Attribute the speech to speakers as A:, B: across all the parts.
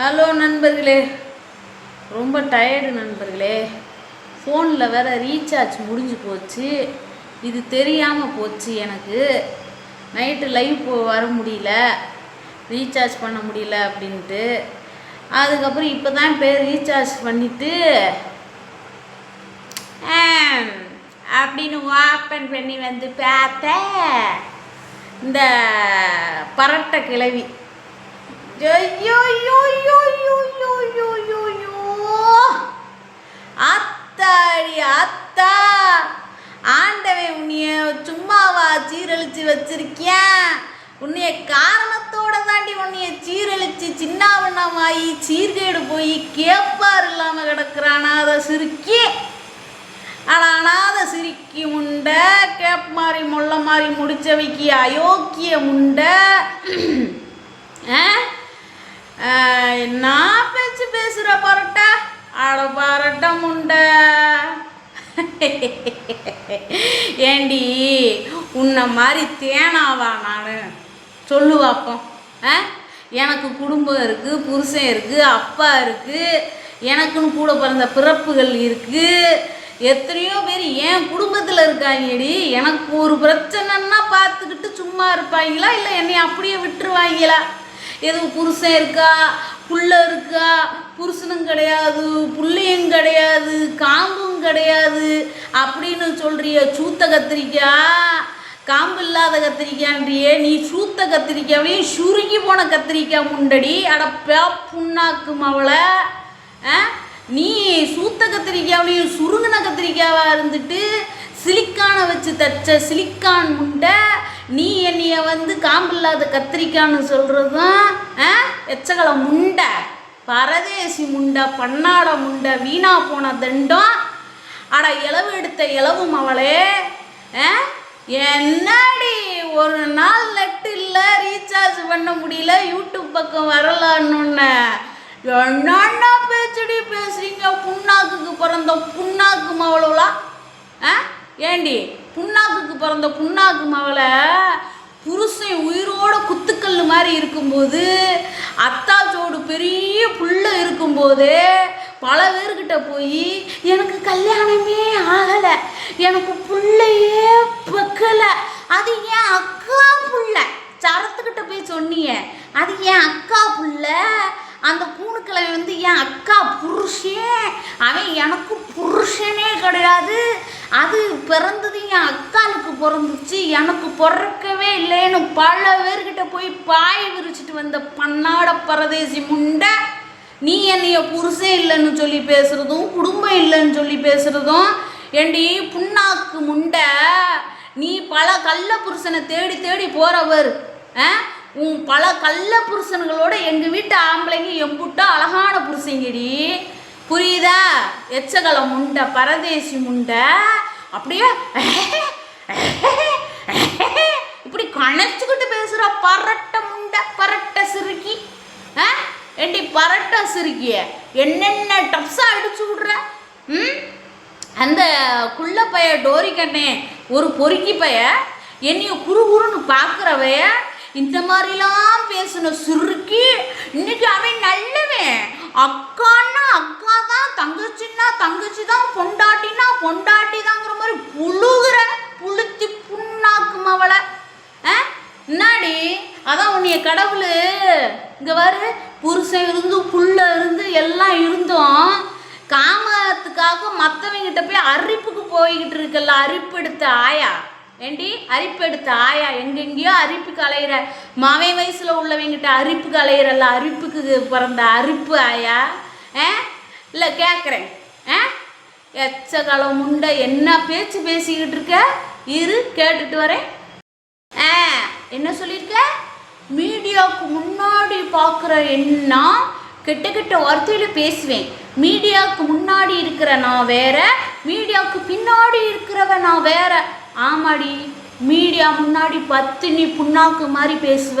A: Hello நண்பர்களே. ரொம்ப tired நண்பர்களே. ஃபோனில் வேற ரீசார்ஜ் முடிஞ்சு போச்சு. இது தெரியாமல் போச்சு எனக்கு. நைட்டு லைவ் போ வர முடியல. ரீசார்ஜ் பண்ண முடியல அப்படின்ட்டு. அதுக்கப்புறம் இப்போ தான் பேர் ரீசார்ஜ் பண்ணிவிட்டு அப்படின்னு ஓப்பன் பண்ணி வந்து பார்த்தேன். இந்த பரட்டை கிளவி அத்தாடி ஐயோ, ஐயோ, ஆண்டவன் உன்னைய சும்மாவா சீரழிச்சு வச்சிருக்கேன் உன்னைய காரணத்தோட தாண்டி உன்னைய சீரழிச்சு சின்னாவண்ணமாயி சீர்கேடு போய் கேப்பார் இல்லாம கிடக்குறானா அதை சிரிக்கி. ஆனால் அனாத சிரிக்கி உண்ட கேப் மாதிரி முள்ள மாதிரி முடிச்சவைக்கு அயோக்கிய உண்ட ஆ? ஆ, என்ன பேச்சு பேசுற பரட்ட அட பரட்ட உண்ட. ஏண்டி உன்னை மாதிரி தேனாவா நான்? சொல்லு பார்ப்போம் ஆ? எனக்கு குடும்பம் இருக்குது புருஷன் இருக்குது அப்பா இருக்குது எனக்குன்னு கூட பிறந்த பிறப்புகள் இருக்குது எத்தனையோ பேர் என் குடும்பத்தில் இருக்காங்கடி? எனக்கு ஒரு பிரச்சனைன்னா பார்த்துக்கிட்டு சும்மா இருப்பாங்களா? இல்லை என்னை அப்படியே விட்டுருவாங்களா? எதுவும் புருஷன் இருக்கா? புள்ள இருக்கா? புருஷனும் கிடையாது புள்ளையும் கிடையாது காம்பும் கிடையாது அப்படின்னு சொல்றிய சூத்த கத்திரிக்காய் காம்பு இல்லாத கத்திரிக்கான்றியே நீ சூத்த கத்திரிக்காவையும் சுருங்கி போன கத்திரிக்காய் முண்டடி. அட பே புண்ணாக்கு மவளை ஆ? நீ சூத்த கத்திரிக்காவிலையும் சுருங்கின கத்திரிக்காவாக இருந்துட்டு சிலிக்கானை வச்சு தச்ச சிலிக்கான் முண்டை நீ என்னைய வந்து காம்பு இல்லாத கத்திரிக்கான்னு சொல்கிறதும் எச்சகல முண்டை. பரதேசி முண்டை பன்னாட முண்டை வீணா போன தண்டம். அட இளவு எடுத்த இளவும் அவளே என்னடி ஒரு நாள் நெட் இல்லை ரீசார்ஜ் பண்ண முடியல யூடியூப் பக்கம் வரலான்னு. என்னென்ன பேச்சடி பேசுறீங்க? புண்ணாக்குக்கு பிறந்த புண்ணாக்கு மவளவளா ஆ? ஏண்டி புண்ணாக்குக்கு பிறந்த புண்ணாக்கு மவளை மாதிரி இருக்கும்போது அத்தாச்சோடு பெரிய புள்ள இருக்கும்போது பல பேர்கிட்ட போய் எனக்கு கல்யாணமே ஆகலை. எனக்கு பிள்ளையே பக்கலை அது என் அக்கா புள்ள. சரத்துக்கிட்ட போய் சொன்னியே அது என் அக்கா புள்ள. அந்த கூணுக்கிழமை வந்து என் அக்கா புருஷன் அவன் எனக்கு புருஷனே கிடையாது அது பிறந்தது என் அக்காளுக்கு பிறந்துச்சு எனக்கு பிறக்கவே இல்லைன்னு பல பேர்கிட்ட போய் பாய் விரிச்சிட்டு வந்த பன்னாட பரதேசி முண்டை நீ என்னைய புருஷன் இல்லைன்னு சொல்லி பேசுறதும் குடும்பம் இல்லைன்னு சொல்லி பேசுறதும் ஏண்டி புண்ணாக்கு முண்டை நீ பல கள்ள புருஷனை தேடி தேடி போறவர் ஆ? உன் பல கள்ள புருஷன்களோட எங்கள் வீட்டு ஆம்பளைங்க எம்புட்டா அழகான புருஷங்கடி புரியுதா? எச்சகல முண்டை பரதேசி முண்டை. அப்படியே இப்படி கணச்சுக்கிட்டு பேசுகிற பரட்ட முண்டை பரட்ட சிறுக்கி ஆ? ஏண்டி பரட்ட சிறுக்கிய என்னென்ன டப்ஸாக அடிச்சு விடுற? ம்? அந்த குள்ள பைய டோரி கண்ணே ஒரு பொறுக்கி பைய என்னைய குறு குறுன்னு பார்க்குறவைய இந்த மாதிரிலாம் பேசின சுருக்கி இன்னைக்கு அவன் நல்லவன். அக்கான்னா அக்கா தான் தங்கச்சின்னா தங்கச்சி தான் பொண்டாட்டினா பொண்டாட்டி தாங்கிற மாதிரி புழுகிற புளுத்தி புண்ணாக்கும் அவளை. ஆ? அதான் உன்னைய கடவுள் இங்கே வரு புருஷன் இருந்து புள்ள இருந்து எல்லாம் இருந்தோம் காமத்துக்காக மற்றவங்கிட்ட போய் அரிப்புக்கு போய்கிட்டு இருக்கல அரிப்பு எடுத்த ஆயா. ஏண்டி? அரிப்பு எடுத்த ஆயா எங்கெங்கேயோ அரிப்புக்கு அலையிற மாவை வயசில் உள்ளவங்கிட்ட அரிப்புக்கு அலையிறல்ல அரிப்புக்கு பிறந்த அரிப்பு ஆயா? ஆ? இல்லை கேட்குறேன் ஆ? எச்சகாலம் முண்டை என்ன பேச்சு பேசிக்கிட்டு இருக்க? இரு கேட்டுட்டு வரேன். ஆ என்ன சொல்லியிருக்க மீடியாவுக்கு முன்னாடி பார்க்குற என்ன கெட்ட கெட்ட வார்த்தையில் பேசுவேன். மீடியாவுக்கு முன்னாடி இருக்கிற நான் வேற மீடியாவுக்கு பின்னாடி இருக்கிறவ நான் வேற. ஆமாடி மீடியா முன்னாடி பத்தினி புண்ணாக்கு மாதிரி பேசுவ.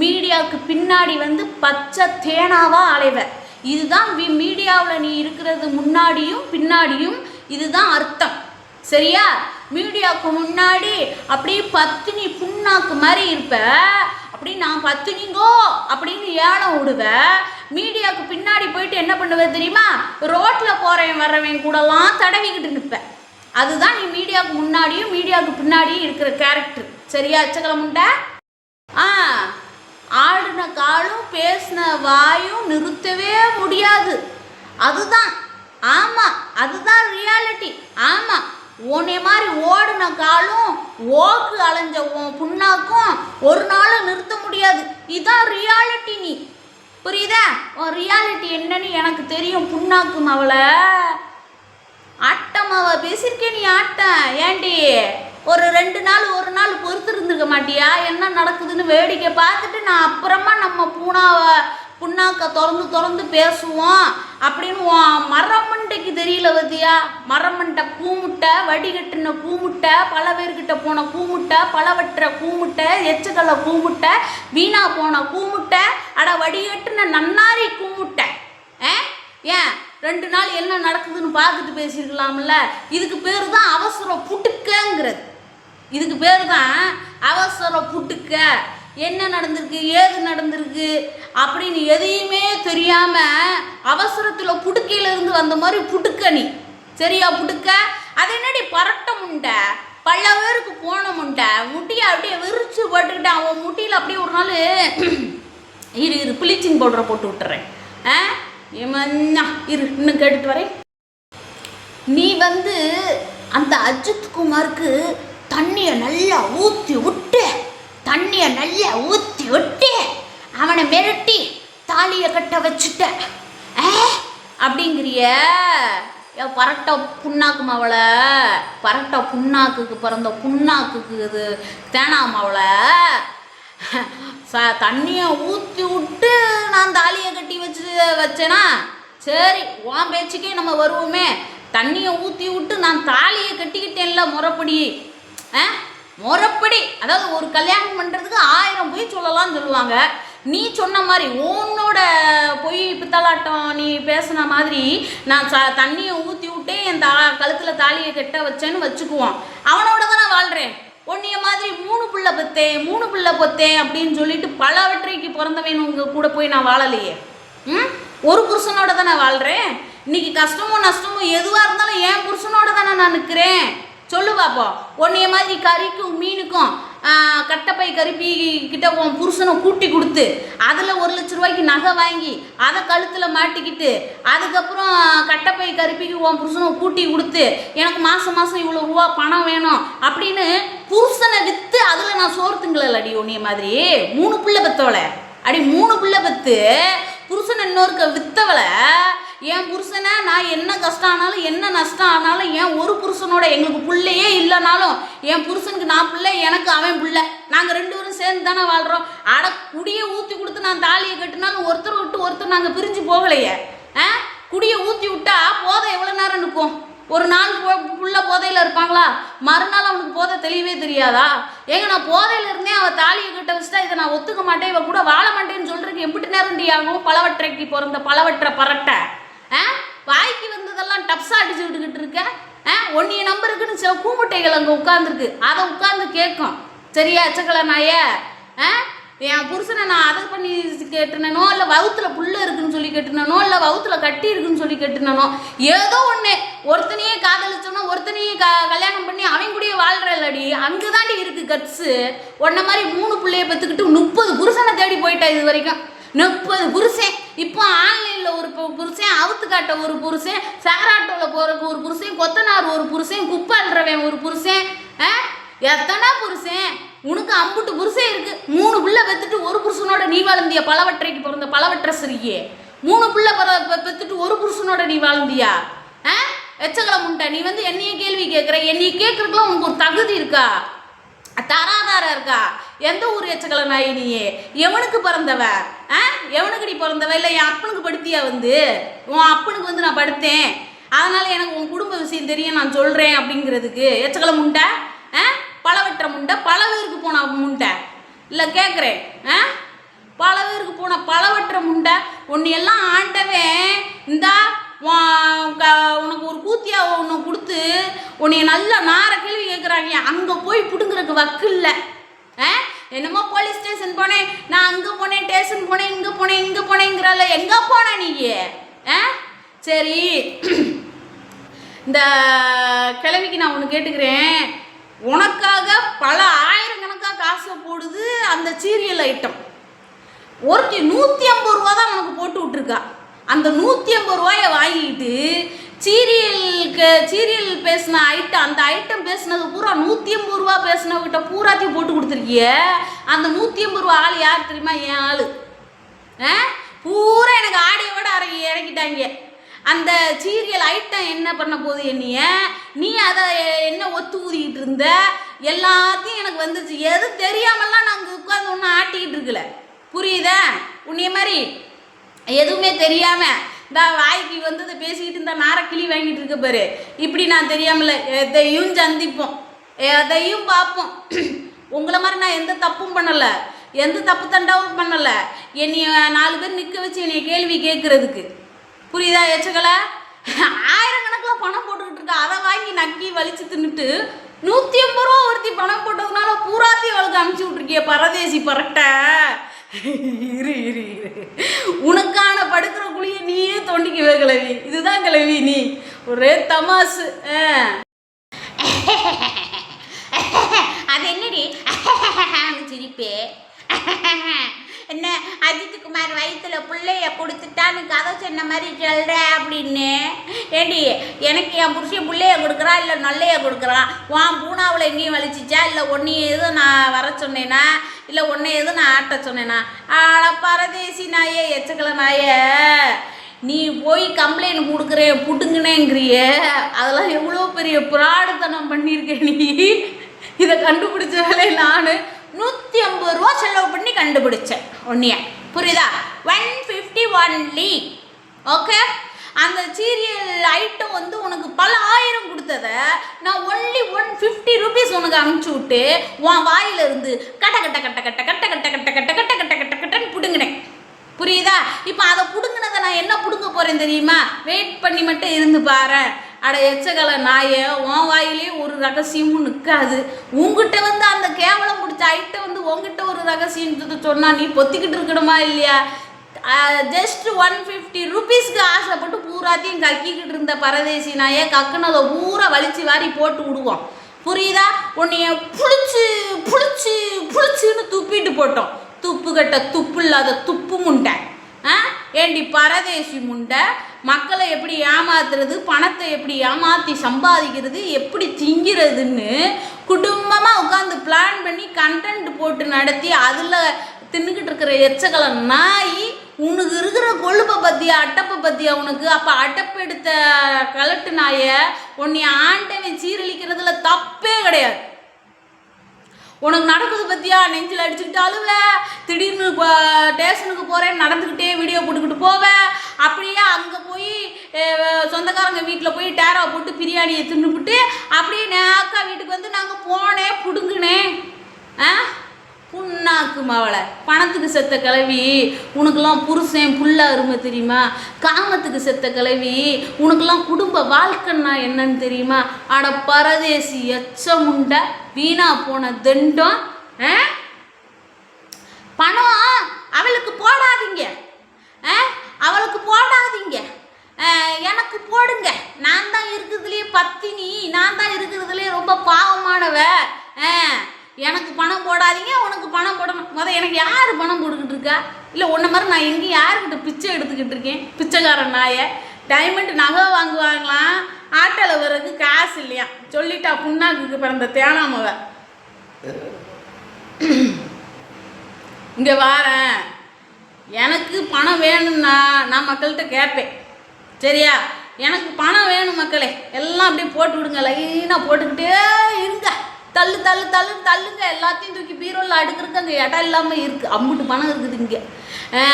A: மீடியாவுக்கு பின்னாடி வந்து பச்சை தேனாவாக அலைவ. இதுதான் வி மீடியாவில் நீ இருக்கிறது முன்னாடியும் பின்னாடியும் இதுதான் அர்த்தம். சரியா? மீடியாவுக்கு முன்னாடி அப்படியே பத்தினி புண்ணாக்கு மாதிரி இருப்ப. அப்படி நான் பத்தினிங்கோ அப்படின்னு ஏலம் விடுவ. மீடியாவுக்கு பின்னாடி போயிட்டு என்ன பண்ணுவேன் தெரியுமா? ரோட்டில் போகிறவன் வர்றவன் கூடலாம் தடவிக்கிட்டு நிற்பேன் அதுதான் நீ மீடியாவுக்கு முன்னாடியும் மீடியாவுக்கு பின்னாடியும் இருக்கிற கேரக்டர் சரியா அச்சக்கலை ஆ ஆடின காலும் பேசின வாயும் நிறுத்தவே முடியாது. அதுதான் ஆமாம் அதுதான் ரியாலிட்டி ஆமாம் உன்னை மாதிரி ஓடின காலும் ஓக்கு அலைஞ்ச உன் புண்ணாக்கும் ஒரு நாளும் நிறுத்த முடியாது. இதுதான் ரியாலிட்டி நீ. புரியுதா? உன் ரியாலிட்டி என்னன்னு எனக்கு தெரியும் புண்ணாக்கும் அவளை. ஆட்டம் பேசியிருக்கே நீ ஆட்டம் ஏண்டி? ஒரு ரெண்டு நாள் ஒரு நாள் பொறுத்து இருந்துக்க மாட்டியா? என்ன நடக்குதுன்னு வேடிக்கை பார்த்துட்டு நான் அப்புறமா நம்ம பூனாவை புண்ணாக்க திறந்து திறந்து பேசுவோம். அப்படின்னு உன் மரமண்டைக்கு தெரியல பத்தியா? மரமண்டை பூமுட்டை வடிகட்டின பூமுட்டை பல பேர்கிட்ட போன கூமுட்டை பலவற்ற பூமுட்டை எச்சுக்கல்ல பூமுட்டை வீணா போன பூமுட்டை அட வடிகட்டின நன்னாரி பூமுட்டை. ஆ? ஏன்? ரெண்டு நாள் என்ன நடக்குதுன்னு பார்த்துட்டு பேசியிருக்கலாம்ல? இதுக்கு பேர் தான் அவசர புட்டுக்கங்கிறது. இதுக்கு பேர் தான் அவசர புட்டுக்க. என்ன நடந்திருக்கு? ஏது நடந்திருக்கு? அப்படின்னு எதையுமே தெரியாமல் அவசரத்தில் புடுக்கையிலேருந்து வந்த மாதிரி புட்டுக்க நீ. சரியா புடுக்க அது என்னடி பரட்ட முண்டை? பல பேருக்கு போன முண்டை. முட்டியை அப்படியே விரிச்சு போட்டுக்கிட்டு அவன் முட்டியில் அப்படியே ஒரு நாள் இரு இரு ப்ளீச்சிங் பவுடரை போட்டு விட்டுறேன். ஆ? ஏமன்னா இரு இன்னும் கேட்டுட்டு வரேன். நீ வந்து அந்த அஜித் குமாருக்கு தண்ணியை நல்லா ஊற்றி விட்டு தண்ணியை நல்லா ஊற்றி விட்டு அவனை மிரட்டி தாலியை கட்ட வச்சுட்ட. அப்படிங்கிறிய? ஏ பரட்ட புண்ணாக்கு மாவளை. பரட்டை புண்ணாக்குக்கு பிறந்த புண்ணாக்குக்கு இது தேனா மாவளை. ச தண்ணியை ஊற்றி விட்டு நான் தாலியை கட்டி வச்சு வச்சேனா? சரி உன் பேச்சுக்கே நம்ம வருவோமே. தண்ணியை ஊற்றி விட்டு நான் தாலியை கட்டிக்கிட்டேன்ல முறப்படி. ஆ? முறப்படி. அதாவது ஒரு கல்யாணம் பண்ணுறதுக்கு ஆயிரம் பொய் சொல்லலாம்னு சொல்லுவாங்க. நீ சொன்ன மாதிரி உன்னோட பொய் பித்தலாட்டம் நீ பேசின மாதிரி நான் ச தண்ணியை ஊற்றி விட்டே என் தா கழுத்தில் தாலியை கெட்ட வச்சேன்னு வச்சுக்குவோம் அவனோட தான் நான் வாழ்கிறேன் உன்னைய மாதிரி மூணு புள்ள பத்தேன் மூணு புள்ள பொத்தேன் அப்படின்னு சொல்லிட்டு பலவற்றைக்கு பிறந்தவன் உங்க கூட போய் நான் வாழலையே. ம்? ஒரு புருஷனோட தான் நான் வாழ்கிறேன் இன்னைக்கு கஷ்டமோ நஷ்டமோ எதுவாக இருந்தாலும் என் புருஷனோட தானே நான் நிற்கிறேன் சொல்லு பார்ப்போம் உன்னைய மாதிரி கறிக்கும் மீனுக்கும் கட்டப்பை கருப்பி கிட்ட உன் புருஷனை கூட்டி கொடுத்து அதில் ஒரு லட்ச ரூபாய்க்கு நகை வாங்கி அதை கழுத்தில் மாட்டிக்கிட்டு அதுக்கப்புறம் கட்டப்பை கருப்பிக்கு உன் புருஷனை கூட்டி கொடுத்து எனக்கு மாதம் மாதம் இவ்வளோ ரூபா பணம் வேணும் அப்படின்னு புருஷனை விற்று அதில் நான் சோறு அடி உன்னைய மாதிரி. மூணு பிள்ளை பெற்றவளை அடி மூணு பிள்ளை பெற்று புருஷன் இன்னொருக்க வித்தவளை. என் புருஷனை நான் என்ன கஷ்டம் ஆனாலும் என்ன நஷ்டம் ஆனாலும் என் ஒரு புருஷனோட எங்களுக்கு பிள்ளையே இல்லைனாலும் என் புருஷனுக்கு நான் பிள்ளை எனக்கு அவன் பிள்ளை. நாங்கள் ரெண்டு பேரும் சேர்ந்து தானே வாழ்கிறோம் அட குடியை ஊற்றி கொடுத்து நான் தாலியை கட்டினாலும் ஒருத்தர் விட்டு ஒருத்தர் நாங்கள் பிரிஞ்சு போகலையே. ஆ? குடியை ஊற்றி விட்டா போதை எவ்வளோ நேரம் நிற்கும்? ஒரு நாள் போ- புள்ள போதையில் இருப்பாங்களா? மறுநாள் அவனுக்கு போதை தெளிவே தெரியாதா? ஏங்க நான் போதையில் இருந்தேன் அவள் தாலியை கட்ட வச்சுட்டா இதை நான் ஒத்துக்க மாட்டேன். இவ கூட வாழ மாட்டேன்னு சொல்கிறதுக்கு எப்படி நேரம் டி ஆகும்? பலவற்றைக்கு பிறந்த பலவற்றை பரட்டை. ஆ? வாய்க்கு வந்ததெல்லாம் டப்ஸாக அடிச்சு விட்டுக்கிட்டு இருக்க? ஆ? ஒன்னிய நம்பருக்குன்னு சில கூமுட்டைகள் அங்கே உட்காந்துருக்கு அதை உட்காந்து கேட்கும். சரியா அச்சக்கலை நாய ஆ? என் புருஷனை நான் அதை பண்ணி கேட்டுனனோ இல்லை வவுத்துல புள்ள இருக்குன்னு சொல்லி கேட்டுனனோ இல்லை வவுத்துல கட்டி இருக்குன்னு சொல்லி கேட்டுனனோ ஏதோ ஒன்று ஒருத்தனையே காதலிச்சோன்னா ஒருத்தனையே க கல்யாணம் பண்ணி அவன் கூடயே வாழ்கிற இல்லடி அங்கே தாண்டி இருக்குது கட்ஸு. உன்ன மாதிரி மூணு பிள்ளைய பெற்றுக்கிட்டு முப்பது புருஷனை தேடி போயிட்டா இது வரைக்கும். முப்பது புருஷன். இப்போ ஆன்லைன் ஆன்லைனில் ஒரு புருஷன் அவுத்து காட்ட ஒரு புருஷன் சேராட்டோவில் போகிறக்கு ஒரு புருஷன் கொத்தனார் ஒரு புருஷன் குப்பை ஒரு புருஷன் ஆ? எத்தனை புருஷன்? உனக்கு அம்புட்டு புருஷன் இருக்கு. மூணு புள்ள பெத்துட்டு ஒரு புருஷனோட நீ வாழ்ந்தியா? பலவற்றைக்கு பிறந்த பலவற்றசிரியே மூணு புள்ள பிற பெத்துட்டு ஒரு புருஷனோட நீ வாழ்ந்தியா? ஆ? எச்சக்கலை முண்டை நீ வந்து என்னைய கேள்வி கேட்குற என்னைய கேட்குறதுக்குலாம் உனக்கு ஒரு தகுதி இருக்கா? தராதாரம் இருக்கா? எந்த ஊர் எச்சக்கலை நாயினியே எவனுக்கு பிறந்தவ? எவனுக்கு நீ பிறந்தவ? இல்லை என் அப்பனுக்கு படுத்தியா வந்து? உன் அப்பனுக்கு வந்து நான் படுத்தேன். அதனால எனக்கு உன் குடும்ப விஷயம் தெரியும் நான் சொல்கிறேன் அப்படிங்கிறதுக்கு. எச்சக்கலை முண்டை? ஆ? பழவற்ற முண்டை? பல பேருக்கு போன முண்டை? இல்லை கேட்குறேன் ஆ? பல பேருக்கு போன பழவற்ற முண்டை? உன்னை எல்லாம் ஆண்டவன் இந்தா க- உனக்கு ஒரு கூத்தியா ஒன்று கொடுத்து உன்னைய நல்ல நார கேள்வி கேட்குறாங்க அங்கே போய் பிடுங்குறக்கு வக்கு இல்லை ஆ? என்னமோ போலீஸ் ஸ்டேஷன் போனேன் நான் அங்கே போனேன் ஸ்டேஷன் போனேன் இங்கே போனேன் இங்கே போனேங்கிறால எங்கே போன நீ ஆ? சரி. இந்த கிழவிக்கு நான் ஒன்று கேட்டுக்கிறேன். உனக்காக பல ஆயிரக்கணக்காக காசை போடுது அந்த சீரியல் ஐட்டம் ஒருத்தி நூற்றி ஐம்பது ரூபா தான் உனக்கு போட்டு விட்ருக்கா அந்த நூற்றி ஐம்பது ரூபாயை வாங்கிட்டு சீரியலுக்கு சீரியல் பேசின ஐட்டம் அந்த ஐட்டம் பேசினது பூரா நூற்றி ஐம்பது ரூபா பேசினவங்கிட்ட பூராத்தையும் போட்டு கொடுத்துருக்கிய. அந்த நூற்றி ஐம்பது ரூபா ஆள் யார் தெரியுமா? என் ஆள். ஆ? பூரா எனக்கு ஆடியோட இறங்கி இறக்கிட்டாங்க அந்த சீரியல் ஐட்டம் என்ன பண்ண போகுது என்னைய? நீ அதை என்ன ஒத்து ஊதிக்கிட்டு இருந்த? எல்லாத்தையும் எனக்கு வந்துச்சு எது தெரியாமலாம் நாங்கள் உட்காந்து ஒன்றும் ஆட்டிக்கிட்டு இருக்கல. புரியுதா? உன்னைய மாதிரி. எதுவுமே தெரியாமல் இந்த வாய்க்கு வந்து இதை பேசிக்கிட்டு இந்த நாரக்கிளி வாங்கிட்டு இருக்க பாரு. இப்படி நான் தெரியாமல் எதையும் சந்திப்போம். எதையும் பார்ப்போம். உங்களை மாதிரி நான் எந்த தப்பும் பண்ணலை. எந்த தப்பு தண்டாவும் பண்ணலை. என்னைய நாலு பேர் நிற்க வச்சு என்னைய கேள்வி கேட்குறதுக்கு புரியுதா எச்சக்கலை ஆயிரக்கணக்கில் பணம் போட்டுக்கிட்டு இருக்கா. அதை வாங்கி நக்கி வலிச்சு தின்னுட்டு நூற்றி ஐம்பது ரூபா ஒருத்தி பணம் போட்டதுனால பூராத்தையும் அவளுக்கு அனுப்பிச்சி விட்ருக்கிய பரதேசி பரட்டை. இரு இரு இரு. உனக்கான படுக்கிற குழியை நீயே தோண்டிக்குவே கிளவி இதுதான் கிளவி நீ. ஒரே தமாசு. ஆ.
B: அது என்னடி? சிரிப்பே. என்ன அஜித் குமார் வயிற்றுல பிள்ளைய கொடுத்துட்டான்னு கதை சொன்ன மாதிரி சொல்கிற அப்படின்னு? ஏண்டி எனக்கு என் புருஷன் பிள்ளைய கொடுக்குறா இல்லை நொல்லைய கொடுக்குறான் உன் பூனாவில் எங்கேயும் வலிச்சிச்சா இல்லை ஒன்றையும் எதுவும் நான் வர சொன்னேன்னா இல்லை ஒன்று எதுவும் நான் ஆட்ட சொன்னேனா? ஆட பரதேசி நாயே எச்சக்கல நாயே. நீ போய் கம்ப்ளைண்ட் கொடுக்குறேன் புடுங்கினேங்கிறிய. அதெல்லாம் எவ்வளோ பெரிய புராடுத்தனம் பண்ணியிருக்கேன் நீ. இதை கண்டுபிடிச்ச நான் நூற்றி ஐம்பது ரூபா செலவு பண்ணி கண்டுபிடிச்சேன் ஒன்றைய புரியுதா? ஒன் ஃபிஃப்டி ஒன்லி ஓகே அந்த சீரியல் ஐட்டம் வந்து உனக்கு பல ஆயிரம் கொடுத்தத நான் ஒன்லி ஒன் ஃபிஃப்டி ருபீஸ் உனக்கு அனுப்பிச்சி விட்டு உன் வாயிலிருந்து கட்ட கட்ட கட்ட கட்ட கட்ட கட்ட கட்ட கட்ட கட்ட கட்ட கட்ட கட்டன்னு பிடுங்கினேன் புரியுதா இப்போ அதை பிடுங்கினதை நான் என்ன பிடுங்க போகிறேன் தெரியுமா வெயிட் பண்ணி மட்டும் இருந்து பாரு அட எச்சகல நாயே உன் வாயிலே ஒரு ரகசியமும் நிற்காது உங்ககிட்ட வந்து அந்த கேவலம் பிடிச்ச ஐட்டம் வந்து உங்ககிட்ட ஒரு ரகசியம் சொன்னால் நீ பொத்திக்கிட்டு இருக்கணுமா இல்லையா ஜஸ்ட் ஒன் ஃபிஃப்டி ருபீஸ்க்கு ஆசைப்பட்டு பூராத்தையும் கக்கிக்கிட்டு இருந்த பரதேசி நாயே கக்குனதை பூரா வலிச்சு வாரி போட்டு விடுவோம் புரியுதா? உன்னைய புளிச்சு புளிச்சு புளிச்சுன்னு துப்பிட்டு போட்டோம். துப்பு கட்ட துப்பு இல்லாத துப்பு முண்டை. ஆ? ஏண்டி பரதேசி முண்டை? மக்களை எப்படி ஏமாத்துறது? பணத்தை எப்படி ஏமாற்றி சம்பாதிக்கிறது? எப்படி திங்கிறதுன்னு குடும்பமாக உட்காந்து பிளான் பண்ணி கண்டென்ட் போட்டு நடத்தி அதில் தின்னுக்கிட்டு இருக்கிற எச்சக்கலை நாய் உனக்கு இருக்கிற கொழுப்பை பற்றியா அட்டப்பை பற்றியா உனக்கு? அப்போ அட்டப்பு எடுத்த கலட்டு நாயை உன்னை ஆண்டவன் சீரழிக்கிறதுல தப்பே கிடையாது. உனக்கு நடக்குது பற்றியா நெஞ்சில் அடிச்சுக்கிட்டு அழுவ. திடீர்னு ஸ்டேஷனுக்கு போகிறேன் நடந்துக்கிட்டே வீடியோ போட்டுக்கிட்டு போவேன் அப்படியே அங்கே போய் சொந்தக்காரங்க வீட்டில் போய் டேரா போட்டு பிரியாணியை தின்னுபிட்டு அப்படியே நேக்கா வீட்டுக்கு வந்து நாங்கள் போனேன் பிடுங்குனேன். ஆ? புண்ணாக்கு அவளை. பணத்துக்கு செத்த கிளவி உனக்கெல்லாம் புருஷன் புல்ல அருமை தெரியுமா? காமத்துக்கு செத்த கிளவி உனக்கெல்லாம் குடும்ப வாழ்க்கைன்னா என்னன்னு தெரியுமா? அட பரதேசி எச்சமுண்டை வீணா போன தண்டம் ஆ? பணம் அவளுக்கு போடாதீங்க. ஆ? அவளுக்கு போடாதீங்க. எனக்கு போடுங்க. நான் தான் இருக்கிறதுலேயே பத்தினி நான் தான் இருக்கிறதுலே ரொம்ப பாவமானவ. ஆ, எனக்கு பணம் போடாதீங்க உனக்கு பணம் போடணும் முத எனக்கு யார் பணம் கொடுக்கிட்டு இருக்கா? இல்லை உன்ன மாதிரி நான் எங்கேயும் யாருக்கிட்ட பிச்சை எடுத்துக்கிட்டு இருக்கேன்? பிச்சைக்காரன் நாயை. டைமண்ட் நகை வாங்குவாங்களாம் ஆட்டோவில் வர்றதுக்கு காசு இல்லையா? சொல்லிட்டா புண்ணாக்குக்கு பிறந்த தேனாமவ. இங்கே வாரேன். எனக்கு பணம் வேணும்னா நான் மக்கள்கிட்ட கேட்பேன். சரியா? எனக்கு பணம் வேணும் மக்களே. எல்லாம் அப்படியே போட்டு விடுங்க. லைனாக போட்டுக்கிட்டே இருங்க. தள்ளு தள்ளு தள்ளு தள்ளுங்க. எல்லாத்தையும் தூக்கி பீரோவில் அடுக்கிறதுக்கு அங்கே இடம் இல்லாமல் இருக்குது அம்புட்டு பணம் இருக்குது இங்கே. ஆ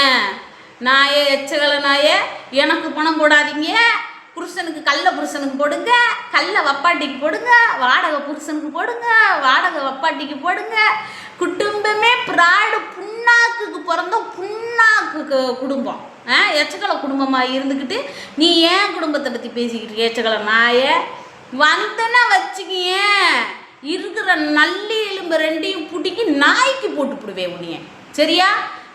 B: நாயே எச்சகலை நாயே எனக்கு பணம் போடாதீங்க. புருஷனுக்கு கல்ல புருஷனுக்கு போடுங்க. கல்ல வப்பாட்டிக்கு போடுங்க. வாடகை புருஷனுக்கு போடுங்க. வாடகை வப்பாட்டிக்கு போடுங்க. குடும்பமே பிராடு புண்ணாக்குக்கு பிறந்த புண்ணாக்குக்கு குடும்பம். ஆ எச்சக்கலை குடும்பமாக இருந்துக்கிட்டு நீ ஏன் குடும்பத்தை பற்றி பேசிக்கிட்டு எச்சக்கலை நாயே வந்தனா வச்சுக்கியேன் இருக்கிற நல்லி எலும்பு ரெண்டையும் பிடிக்கி நாய்க்கு போட்டு போடுவேன் உன்னைய. சரியா?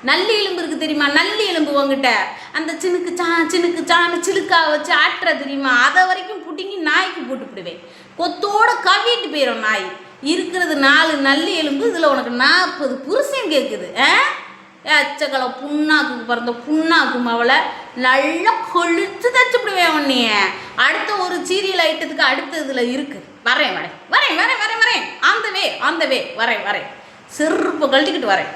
A: நல்லி எலும்பு இருக்கு தெரியுமா? நல்லி எலும்பு உங்ககிட்ட அந்த சினுக்கு சா சினுக்கு சான்னு சிலுக்கா வச்சு ஆட்டுற தெரியுமா? அதை வரைக்கும் பிடிங்கி நாய்க்கு போட்டு போடுவேன். கொத்தோட கவிட்டு போயிடும் நாய். இருக்கிறது நாலு நல்லி எலும்பு இதில் உனக்கு நாற்பது புருஷன் கேட்குது ஆ? எச்சக்கலை புண்ணாக்கு பிறந்த புண்ணாக்கு அவளை. நல்லா கொழுத்து தச்சுப்பிடுவேன் உன்னைய. அடுத்த ஒரு சீரியல் ஐட்டத்துக்கு அடுத்த இதில் இருக்குது வரேன் வரேன். வரேன் வரேன் வரேன். வரேன் அந்த வே அந்த வே வரேன் வரேன். செருப்பு கழட்டிக்கிட்டு வரேன்.